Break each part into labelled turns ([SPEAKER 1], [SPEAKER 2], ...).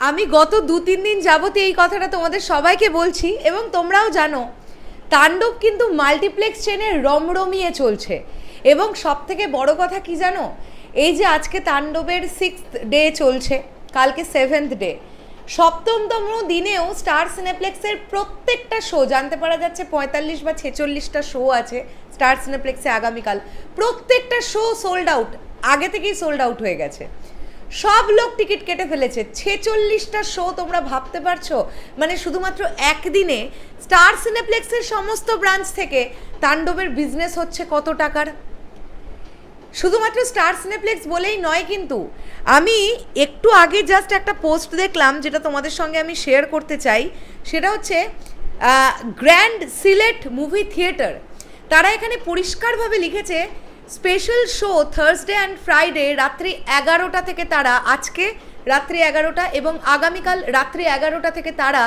[SPEAKER 1] আমি গত দু, তিন দিন যাবত এই কথাটা তোমাদের সবাইকে বলছি এবং তোমরাও জানো, তাণ্ডব কিন্তু মাল্টিপ্লেক্স চেনে রমরমিয়ে চলছে। এবং সব থেকে বড় কথা কি জানো, এই যে আজকে তাণ্ডবের সিক্স ডে চলছে, কালকে সেভেন্থ ডে সপ্তমতম দিনেও স্টার সিনেপ্লেক্সের প্রত্যেকটা শো জানতে পারা যাচ্ছে পঁয়তাল্লিশ বা ছেচল্লিশটা শো আছে স্টার সিনেপ্লেক্সে আগামীকাল, প্রত্যেকটা শো সোল্ড আউট আগে থেকেই সোল্ড আউট হয়ে গেছে। সব লোক টিকিট কেটে ফেলেছে। ছেচল্লিশটা শো তোমরা ভাবতে পারছ? মানে শুধুমাত্র একদিনে স্টার সিনেপ্লেক্সের সমস্ত ব্রাঞ্চ থেকে তাণ্ডবের বিজনেস হচ্ছে কত টাকার? শুধুমাত্র স্টার সিনেপ্লেক্স বলেই নয় কিন্তু, আমি একটু আগে জাস্ট একটা পোস্ট দেখলাম যেটা তোমাদের সঙ্গে আমি শেয়ার করতে চাই। সেটা হচ্ছে গ্র্যান্ড সিলেট মুভি থিয়েটার তারা এখানে পরিষ্কারভাবে লিখেছে special show Thursday and Friday রাত্রি এগারোটা থেকে তারা আজকে রাত্রি এগারোটা এবং আগামীকাল রাত্রি এগারোটা থেকে তারা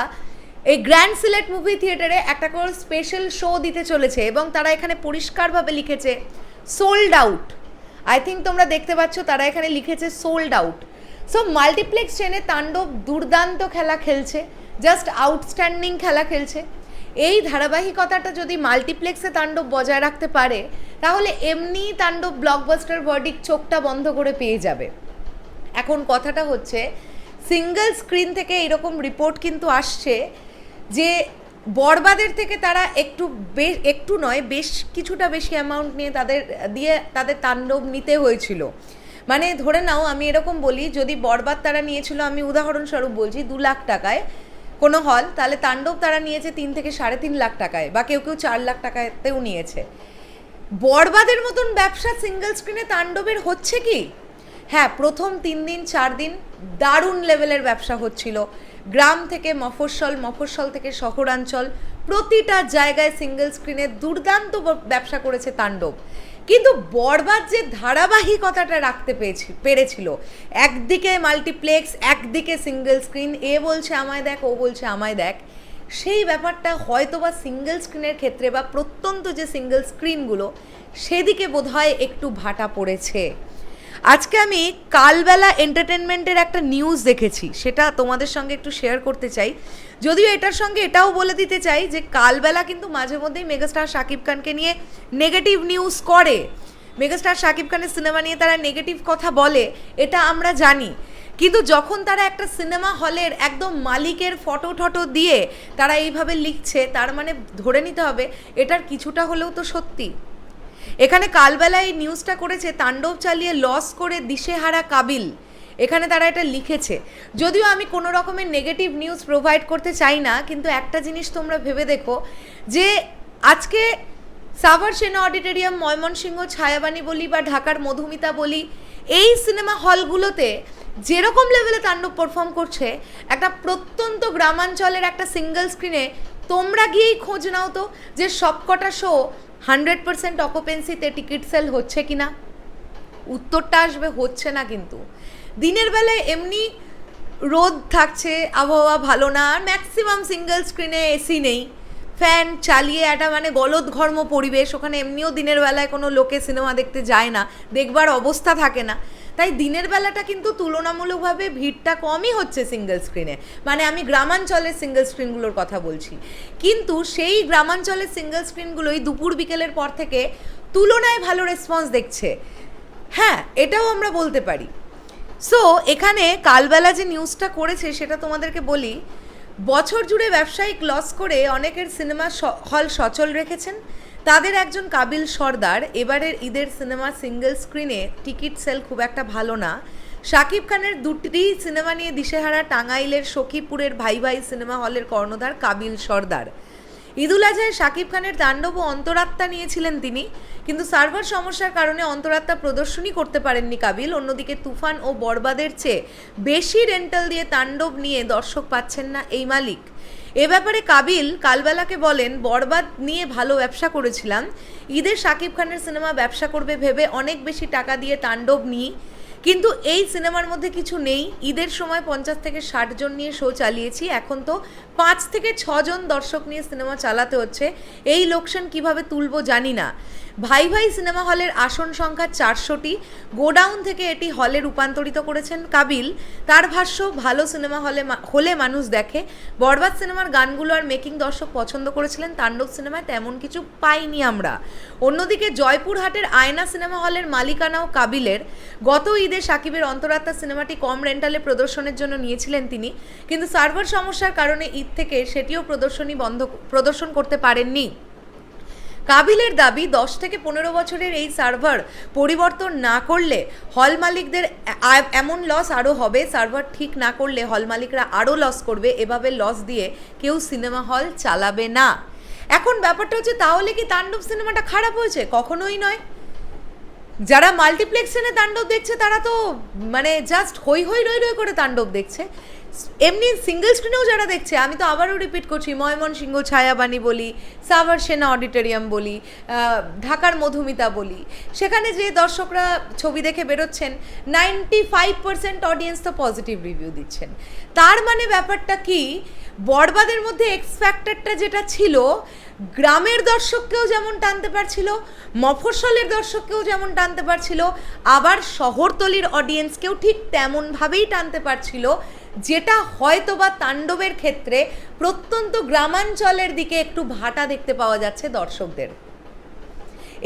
[SPEAKER 1] এই গ্র্যান্ড সিলেট মুভি থিয়েটারে একটা করে স্পেশাল শো দিতে চলেছে এবং তারা এখানে পরিষ্কারভাবে লিখেছে সোল্ড আউট আই থিঙ্ক তোমরা দেখতে পাচ্ছ তারা এখানে লিখেছে সোল্ড আউট সো মাল্টিপ্লেক্স চেনে তাণ্ডব দুর্দান্ত খেলা খেলছে জাস্ট আউটস্ট্যান্ডিং খেলা খেলছে। এই ধারাবাহিকতাটা যদি মাল্টিপ্লেক্সে তাণ্ডব বজায় রাখতে পারে, তাহলে এমনি তাণ্ডব ব্লকবাস্টার ভার্ডিক চোখটা বন্ধ করে পেয়ে যাবে। এখন কথাটা হচ্ছে সিঙ্গেল স্ক্রিন থেকে এরকম রিপোর্ট কিন্তু আসছে যে বরবাদের থেকে তারা একটু বেশ একটু নয়, বেশ কিছুটা বেশি অ্যামাউন্ট নিয়ে তাদের, দিয়ে তাদের তাণ্ডব নিতে হয়েছিল। মানে ধরে নাও, আমি এরকম বলি, যদি বরবাদ তারা নিয়েছিল, আমি উদাহরণস্বরূপ বলছি দু লাখ টাকায় কোনো হল, তাহলে তাণ্ডব তারা নিয়েছে তিন থেকে সাড়ে তিন লাখ টাকায়, বা কেউ কেউ চার লাখ টাকাতেও নিয়েছে। বরবাদের মতন ব্যবসা সিঙ্গেল স্ক্রিনে তাণ্ডবের হচ্ছে কি? হ্যাঁ প্রথম তিন দিন, চার দিন দারুণ লেভেলের ব্যবসা হচ্ছিল। গ্রাম থেকে মফস্বল মফস্বল থেকে শহরাঞ্চল, প্রতিটা জায়গায় সিঙ্গেল স্ক্রিনে দুর্দান্ত ব্যবসা করেছে তাণ্ডব। কিন্তু বরবাদ যে ধারাবাহিকতাটা রাখতে পেয়েছি, পেরেছিল। একদিকে মাল্টিপ্লেক্স একদিকে সিঙ্গেল স্ক্রিন এ বলছে আমায় দেখ, ও বলছে আমায় দেখ, সেই ব্যাপারটা হয়তো বা সিঙ্গেল স্ক্রিনের ক্ষেত্রে বা প্রত্যন্ত যে সিঙ্গেল স্ক্রিনগুলো সেদিকে বোধহয় একটু ভাটা পড়েছে। আজকে আমি কালবেলা এন্টারটেনমেন্টের একটা নিউজ দেখেছি, সেটা তোমাদের সঙ্গে একটু শেয়ার করতে চাই। যদিও এটার সঙ্গে এটাও বলে দিতে চাই যে, কালবেলা কিন্তু মাঝে মধ্যেই মেগাস্টার শাকিব খানকে নিয়ে নেগেটিভ নিউজ করে। মেগাস্টার শাকিব খানের সিনেমা নিয়ে তারা নেগেটিভ কথা বলে, এটা আমরা জানি। কিন্তু যখন তারা একটা সিনেমা হলের একদম মালিকের ফটো ঠটো দিয়ে তারা এইভাবে লিখছে, তার মানে ধরে নিতে হবে, এটার কিছুটা হলেও তো সত্যি। এখানে কালবেলা এই নিউজটা করেছে তাণ্ডব চালিয়ে লস করে দিশেহারা কাবিল। এখানে তারা এটা লিখেছে। যদিও আমি কোনো রকমের নেগেটিভ নিউজ প্রোভাইড করতে চাই না, কিন্তু একটা জিনিস তোমরা ভেবে দেখো যে আজকে সাভার সেনা অডিটোরিয়াম, ময়মনসিংহ, ছায়াবাণী বলি বা ঢাকার মধুমিতা বলি, এই সিনেমা হলগুলোতে যেরকম লেভেলে তাণ্ডব পারফর্ম করছে, একটা প্রত্যন্ত গ্রামাঞ্চলের একটা সিঙ্গেল স্ক্রিনে তোমরা গিয়েই খোঁজ নাও তো যে সবকটা শো হান্ড্রেড পার্সেন্ট অকুপেন্সিতে টিকিট সেল হচ্ছে কি না উত্তরটা আসবে, হচ্ছে না কিন্তু। দিনের বেলায় এমনি রোদ থাকছে, আবহাওয়া ভালো না, আর ম্যাক্সিমাম সিঙ্গেল স্ক্রিনে এসি নেই। ফ্যান চালিয়ে একটা মানে গলদঘর্ম পরিবেশ, ওখানে এমনিও দিনের বেলায় কোনো লোকে সিনেমা দেখতে যায় না, দেখবার অবস্থা থাকে না। তাই দিনের বেলাটা কিন্তু তুলনামূলকভাবে ভিড়টা কমই হচ্ছে সিঙ্গেল স্ক্রিনে মানে আমি গ্রামাঞ্চলের সিঙ্গেল স্ক্রিনগুলোর কথা বলছি। কিন্তু সেই গ্রামাঞ্চলের সিঙ্গেল স্ক্রিনগুলোই দুপুর বিকেলের পর থেকে তুলনায় ভালো রেসপন্স দেখছে। হ্যাঁ এটাও আমরা বলতে পারি। সো এখানে কালবেলা যে নিউজটা করেছে, সেটা তোমাদেরকে বলি বছর জুড়ে ব্যবসায়িক লস করে অনেকের সিনেমা হল সচল রেখেছেন। তাদের একজন কাবিল সর্দার, এবারের ঈদের সিনেমা সিঙ্গেল স্ক্রিনে টিকিট সেল খুব একটা ভালো না। শাকিব খানের দুটি সিনেমা নিয়ে দিশেহারা টাঙ্গাইলের সখীপুরের ভাই ভাই সিনেমা হলের কর্ণধার কাবিল সর্দার। ঈদুল আজহায় শাকিব খানের তাণ্ডব ও অন্তরাত্মা নিয়েছিলেন তিনি। কিন্তু সার্ভার সমস্যার কারণে অন্তরাত্মা প্রদর্শনী করতে পারেননি কাবিল। অন্যদিকে তুফান ও বরবাদের চেয়ে বেশি রেন্টাল দিয়ে তাণ্ডব নিয়ে দর্শক পাচ্ছেন না এই মালিক। এ ব্যাপারে কাবিল কালবেলাকে বলেন, বরবাদ নিয়ে ভালো ব্যবসা করেছিলাম। ঈদের শাকিব খানের সিনেমা ব্যবসা করবে ভেবে অনেক বেশি টাকা দিয়ে তাণ্ডব নিই। কিন্তু এই সিনেমার মধ্যে কিছু নেই। ঈদের সময় পঞ্চাশ থেকে ষাট জন নিয়ে শো চালিয়েছি। এখন তো পাঁচ থেকে ছজন দর্শক নিয়ে সিনেমা চালাতে হচ্ছে। এই লোকসান কীভাবে তুলবো জানি না। ভাই ভাই সিনেমা হলের আসন সংখ্যা চারশোটি। গোডাউন থেকে এটি হলে রূপান্তরিত করেছেন কাবিল। তার ভাষ্য, ভালো সিনেমা হলে হলে মানুষ দেখে। বরবাদ সিনেমার গানগুলো আর মেকিং দর্শক পছন্দ করেছিলেন, তাণ্ডব সিনেমায় তেমন কিছু পাইনি আমরা। অন্যদিকে জয়পুরহাটের আয়না সিনেমা হলের মালিকানাও কাবিলের। গত ঈদে সাকিবের অন্তরাত্মা সিনেমাটি কম রেন্টালে প্রদর্শনের জন্য নিয়েছিলেন তিনি। কিন্তু সার্ভার সমস্যার কারণে ঈদ থেকে সেটিও প্রদর্শনী বন্ধ প্রদর্শন করতে পারেননি। কাবিলের দাবি দশ থেকে পনেরো বছরের এই সার্ভার পরিবর্তন না করলে হল মালিকদের এমন লস আরও হবে, সার্ভার ঠিক না করলে হল মালিকরা আরও লস করবে, এভাবে লস দিয়ে কেউ সিনেমা হল চালাবে না। এখন ব্যাপারটা হচ্ছে, তাহলে কি তাণ্ডব সিনেমাটা খারাপ হয়েছে? কখনোই নয়। যারা মাল্টিপ্লেক্সে তাণ্ডব দেখছে, তারা তো মানে জাস্ট হই হই রই রই করে তাণ্ডব দেখছে। এমনি সিঙ্গেল স্ক্রিনেও যারা দেখছে, আমি তো আবারও রিপিট করছি ময়মনসিংহ ছায়াবাণী বলি, সাভার সেনা অডিটোরিয়াম বলি ঢাকার মধুমিতা বলি। সেখানে যে দর্শকরা ছবি দেখে বেরোচ্ছেন নাইনটি ফাইভ পার্সেন্ট অডিয়েন্স তো পজিটিভ রিভিউ দিচ্ছেন। তার মানে ব্যাপারটা কি? বরবাদের মধ্যে এক্স ফ্যাক্টরটা যেটা ছিল, গ্রামের দর্শককেও যেমন টানতে পারছিল, মফস্বলের দর্শককেও যেমন টানতে পারছিল, আবার শহরতলির অডিয়েন্সকেও ঠিক তেমনভাবেই টানতে পারছিল যেটা হয়তো বা তাণ্ডবের ক্ষেত্রে প্রত্যন্ত গ্রামাঞ্চলের দিকে একটু ভাটা দেখতে পাওয়া যাচ্ছে দর্শকদের।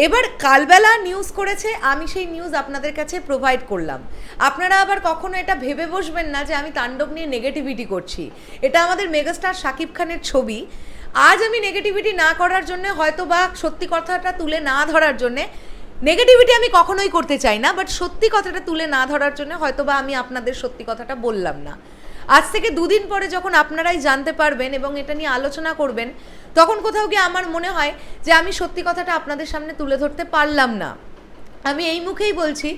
[SPEAKER 1] এবার কালবেলা নিউজ করেছে, আমি সেই নিউজ আপনাদের কাছে প্রোভাইড করলাম। আপনারা আবার কখনো এটা ভেবে বসবেন না যে আমি তাণ্ডব নিয়ে নেগেটিভিটি করছি। এটা আমাদের মেগাস্টার শাকিব খানের ছবি। আজ আমি নেগেটিভিটি না করার জন্য হয়তো বা সত্যি কথাটা তুলে না ধরার জন্যে নেগেটিভিটি আমি কখনোই করতে চাই না বাট সত্যি কথাটা তুলে না ধরার জন্য হয়তো বা আমি আপনাদের সত্যি কথাটা বললাম না। আজ থেকে দুদিন পরে যখন আপনারাই জানতে পারবেন এবং এটা নিয়ে আলোচনা করবেন, তখন কোথাও গিয়ে আমার মনে হয় যে আমি সত্যি কথাটা আপনাদের সামনে তুলে ধরতে পারলাম না। আমি এই মুখেই বলছি,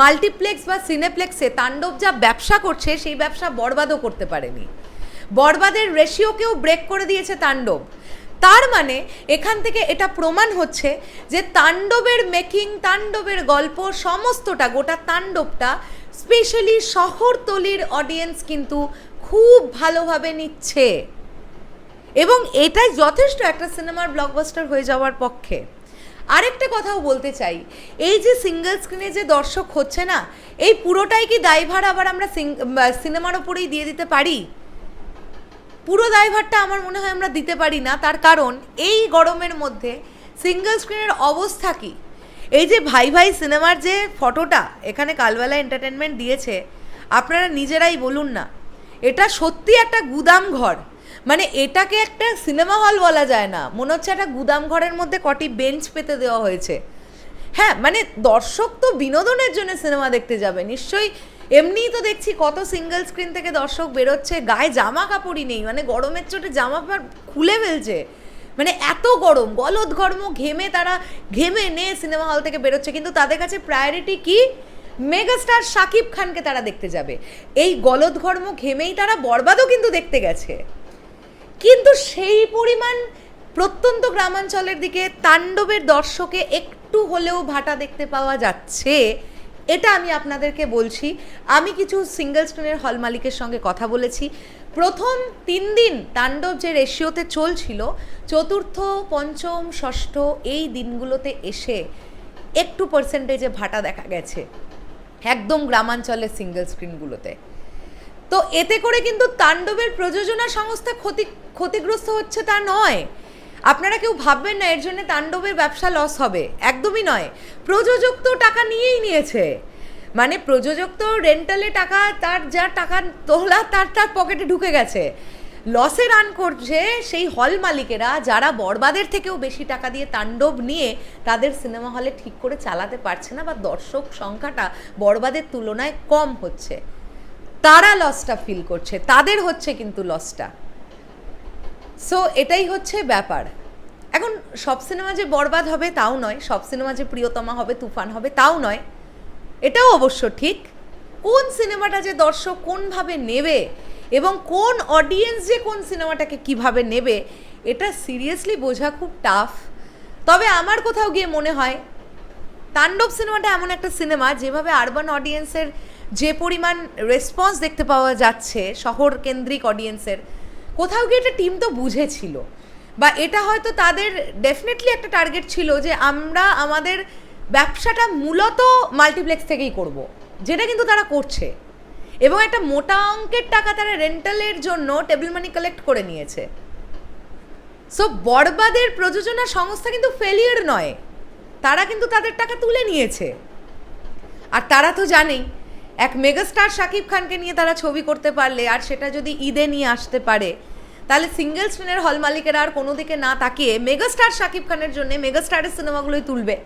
[SPEAKER 1] মাল্টিপ্লেক্স বা সিনেপ্লেক্সে তাণ্ডব যা ব্যবসা করছে, সেই ব্যবসা বরবাদও করতে পারেনি। বরবাদের রেশিওকেও ব্রেক করে দিয়েছে তাণ্ডব। তার মানে এখান থেকে এটা প্রমাণ হচ্ছে যে তাণ্ডবের মেকিং তাণ্ডবের গল্প, সমস্তটা, গোটা তাণ্ডবটা স্পেশালি শহরতলির অডিয়েন্স কিন্তু খুব ভালোভাবে নিচ্ছে। এবং এটাই যথেষ্ট একটা সিনেমার ব্লকবাস্টার হয়ে যাওয়ার পক্ষে। আরেকটা কথাও বলতে চাই, এই যে সিঙ্গেল স্ক্রিনে যে দর্শক হচ্ছে না, এই পুরোটাই কি দায়ভার আবার আমরা সিনেমার ওপরেই দিয়ে দিতে পারি? পুরো দায়ভারটা আমার মনে হয় আমরা দিতে পারি না। তার কারণ এই গরমের মধ্যে সিঙ্গেল স্ক্রিনের অবস্থা কি? এই যে ভাই ভাই সিনেমার যে ফটোটা এখানে কালবেলা এন্টারটেনমেন্ট দিয়েছে, আপনারা নিজেরাই বলুন না। এটা সত্যি একটা গুদাম ঘর। মানে এটাকে একটা সিনেমা হল বলা যায় না। মনে হচ্ছে একটা গুদাম ঘরের মধ্যে কটি বেঞ্চ পেতে দেওয়া হয়েছে। হ্যাঁ মানে দর্শক তো বিনোদনের জন্য সিনেমা দেখতে যাবে। নিশ্চয়ই এমনিই তো দেখছি কত সিঙ্গেল স্ক্রিন থেকে দর্শক বেরোচ্ছে, গায়ে জামা কাপড়ই নেই মানে গরমের চোটে জামা কাপড় খুলে ফেলছে। মানে এত গরম গলদ ঘর্ম ঘেমে তারা, ঘেমে নে সিনেমা হল থেকে বেরোচ্ছে। কিন্তু তাদের কাছে প্রায়োরিটি কি? মেগাস্টার শাকিব খানকে তারা দেখতে যাবে। এই গলদ ঘর্ম ঘেমেই তারা বরবাদও কিন্তু দেখতে গেছে। কিন্তু সেই পরিমাণ প্রত্যন্ত গ্রামাঞ্চলের দিকে তাণ্ডবের দর্শকে একটু হলেও ভাটা দেখতে পাওয়া যাচ্ছে, এটা আমি আপনাদেরকে বলছি। আমি কিছু সিঙ্গেল স্ক্রিনের হল মালিকের সঙ্গে কথা বলেছি। প্রথম তিন দিন তাণ্ডব যে রেশিওতে চলছিল, চতুর্থ, পঞ্চম, ষষ্ঠ, এই দিনগুলোতে এসে একটু পার্সেন্টেজে ভাটা দেখা গেছে, একদম গ্রামাঞ্চলের সিঙ্গেল স্ক্রিনগুলোতে তো এতে করে কিন্তু তাণ্ডবের প্রযোজনা সংস্থা ক্ষতি, ক্ষতিগ্রস্ত হচ্ছে তা নয়। আপনারা কেউ ভাববেন না, এর জন্য তাণ্ডবের ব্যবসা লস হবে। একদমই নয়। প্রযোজক তো টাকা নিয়েই নিয়েছে। মানে প্রযোজক তো রেন্টালে টাকা, তার যা টাকা তোলা, তার তার পকেটে ঢুকে গেছে। লসে রান করছে সেই হল মালিকেরা, যারা বরবাদের থেকেও বেশি টাকা দিয়ে তাণ্ডব নিয়ে তাদের সিনেমা হলে ঠিক করে চালাতে পারছে না বা দর্শক সংখ্যাটা বরবাদের তুলনায় কম হচ্ছে। তারা লসটা ফিল করছে। তাদের হচ্ছে কিন্তু লসটা সো এটাই হচ্ছে ব্যাপার। এখন, সব সিনেমা যে বরবাদ হবে, তাও নয়। সব সিনেমা যে প্রিয়তমা হবে, তুফান হবে, তাও নয়। এটাও অবশ্য ঠিক। কোন সিনেমাটা যে দর্শক কোনভাবে নেবে এবং কোন অডিয়েন্স যে কোন সিনেমাটাকে কীভাবে নেবে, এটা সিরিয়াসলি বোঝা খুব টাফ তবে আমার কোথাও গিয়ে মনে হয়, তাণ্ডব সিনেমাটা এমন একটা সিনেমা যেভাবে আরবান অডিয়েন্সের যে পরিমাণ রেসপন্স দেখতে পাওয়া যাচ্ছে শহর কেন্দ্রিক অডিয়েন্সের কোথাও গিয়ে একটা টিম তো বুঝেছিল। বা এটা হয়তো তাদের ডেফিনেটলি একটা টার্গেট ছিল যে আমরা আমাদের ব্যবসাটা মূলত মাল্টিপ্লেক্স থেকেই করব, যেটা কিন্তু তারা করছে। এবং একটা মোটা অঙ্কের টাকা তারা রেন্টালের জন্য টেবিল মানি কালেক্ট করে নিয়েছে। সো বরবাদের প্রযোজনা সংস্থা কিন্তু ফেলিয়ার নয়, তারা কিন্তু তাদের টাকা তুলে নিয়েছে। আর তারা তো জানেই এক মেগাস্টার শাকিব খানকে নিয়ে তারা ছবি করতে পারলে আর সেটা যদি ঈদে নিয়ে আসতে পারে, তাহলে সিঙ্গেল স্ক্রিনের হল মালিকেরা আর কোনো দিকে না তাকিয়ে মেগাস্টার শাকিব খানের জন্য মেগাস্টারের সিনেমাগুলোই তুলবে।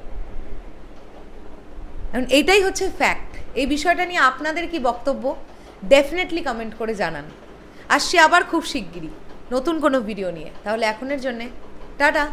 [SPEAKER 1] এখন এইটাই হচ্ছে ফ্যাক্ট এই বিষয়টা নিয়ে আপনাদের কি বক্তব্য? ডেফিনেটলি কমেন্ট করে জানান। আসছি আবার খুব শিগগিরই নতুন কোনো ভিডিও নিয়ে। তাহলে এখনের জন্যে টাটা।